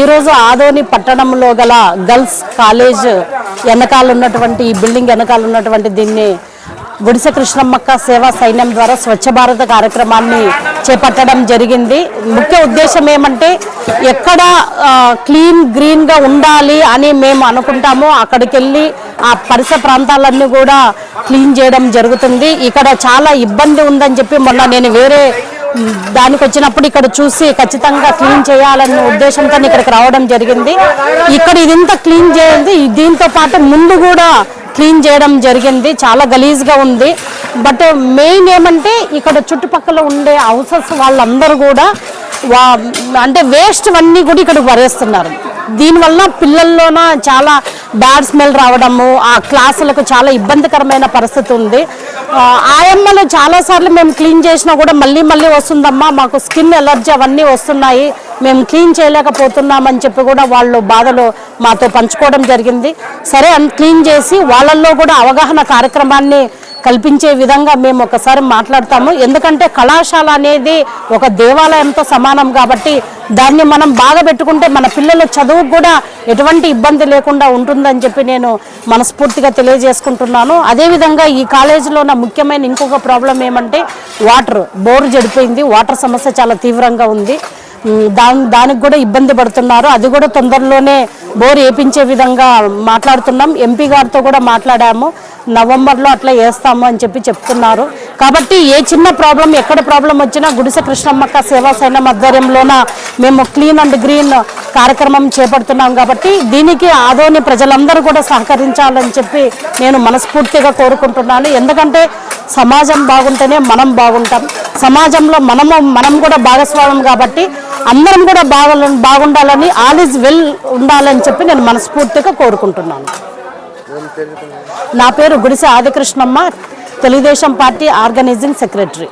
ఈరోజు ఆదోని పట్టణంలో గల గర్ల్స్ కాలేజ్ వెనకాల ఉన్నటువంటి ఈ బిల్డింగ్ వెనకాల ఉన్నటువంటి దీన్ని గుడిసె కృష్ణమ్మక్క సేవా సైన్యం ద్వారా స్వచ్ఛ భారత కార్యక్రమాన్ని చేపట్టడం జరిగింది. ముఖ్య ఉద్దేశం ఏమంటే ఎక్కడ క్లీన్ గ్రీన్గా ఉండాలి అని మేము అనుకుంటామో అక్కడికి వెళ్ళి ఆ పరిసర ప్రాంతాలన్నీ కూడా క్లీన్ చేయడం జరుగుతుంది. ఇక్కడ చాలా ఇబ్బంది ఉందని చెప్పి మొన్న నేను వేరే దానికి వచ్చినప్పుడు ఇక్కడ చూసి ఖచ్చితంగా క్లీన్ చేయాలన్న ఉద్దేశంతో ఇక్కడికి రావడం జరిగింది. ఇక్కడ ఇదంతా క్లీన్ చేయండి. దీంతో పాటు ముందు కూడా క్లీన్ చేయడం జరిగింది. చాలా గలీజ్గా ఉంది. బట్ మెయిన్ ఏమంటే ఇక్కడ చుట్టుపక్కల ఉండే హౌసెస్ వాళ్ళందరూ కూడా వా అంటే వేస్ట్ అన్నీ కూడా ఇక్కడ వరేస్తున్నారు దీనివల్ల పిల్లల్లోన చాలా బ్యాడ్ స్మెల్ రావడము ఆ క్లాసులకు చాలా ఇబ్బందికరమైన పరిస్థితి ఉంది. ఆయమ్మలు చాలాసార్లు మేము క్లీన్ చేసినా కూడా మళ్ళీ మళ్ళీ వస్తుందమ్మా మాకు స్కిన్ ఎలర్జీ అవన్నీ వస్తున్నాయి మేము క్లీన్ చేయలేకపోతున్నామని చెప్పి కూడా వాళ్ళు బాధలు మాతో పంచుకోవడం జరిగింది. సరే అని క్లీన్ చేసి వాళ్ళల్లో కూడా అవగాహన కార్యక్రమాన్ని కల్పించే విధంగా మేము ఒకసారి మాట్లాడతాము. ఎందుకంటే కళాశాల అనేది ఒక దేవాలయంతో సమానం కాబట్టి దాన్ని మనం బాగా పెట్టుకుంటే మన పిల్లల చదువుకు కూడా ఎటువంటి ఇబ్బంది లేకుండా ఉంటుందని చెప్పి నేను మనస్ఫూర్తిగా తెలియజేసుకుంటున్నాను. అదేవిధంగా ఈ కాలేజీలో నా ముఖ్యమైన ఇంకొక ప్రాబ్లం ఏమంటే వాటర్ బోర్ జడిపోయింది వాటర్ సమస్య చాలా తీవ్రంగా ఉంది. దాని దానికి కూడా ఇబ్బంది పడుతున్నారు. అది కూడా తొందరలోనే బోర్ వేపించే విధంగా మాట్లాడుతున్నాం. ఎంపీ గారితో కూడా మాట్లాడాము. నవంబర్లో అట్లా వేస్తాము అని చెప్పి చెప్తున్నారు. కాబట్టి ఏ చిన్న ప్రాబ్లం ఎక్కడ ప్రాబ్లం వచ్చినా గుడిసె కృష్ణమ్మక్క సేవా సైన్యం ఆధ్వర్యంలోన మేము క్లీన్ అండ్ గ్రీన్ కార్యక్రమం చేపడుతున్నాం కాబట్టి దీనికి ఆదోని ప్రజలందరూ కూడా సహకరించాలని చెప్పి నేను మనస్ఫూర్తిగా కోరుకుంటున్నాను. ఎందుకంటే సమాజం బాగుంటేనే మనం బాగుంటాం. సమాజంలో మనము మనం కూడా భాగస్వామ్యం కాబట్టి అందరం కూడా బాగా బాగుండాలని ఆల్ ఈజ్ వెల్ ఉండాలని చెప్పి నేను మనస్ఫూర్తిగా కోరుకుంటున్నాను. నా పేరు Gudise Adikrishnamma Telugu Desam party organising secretary.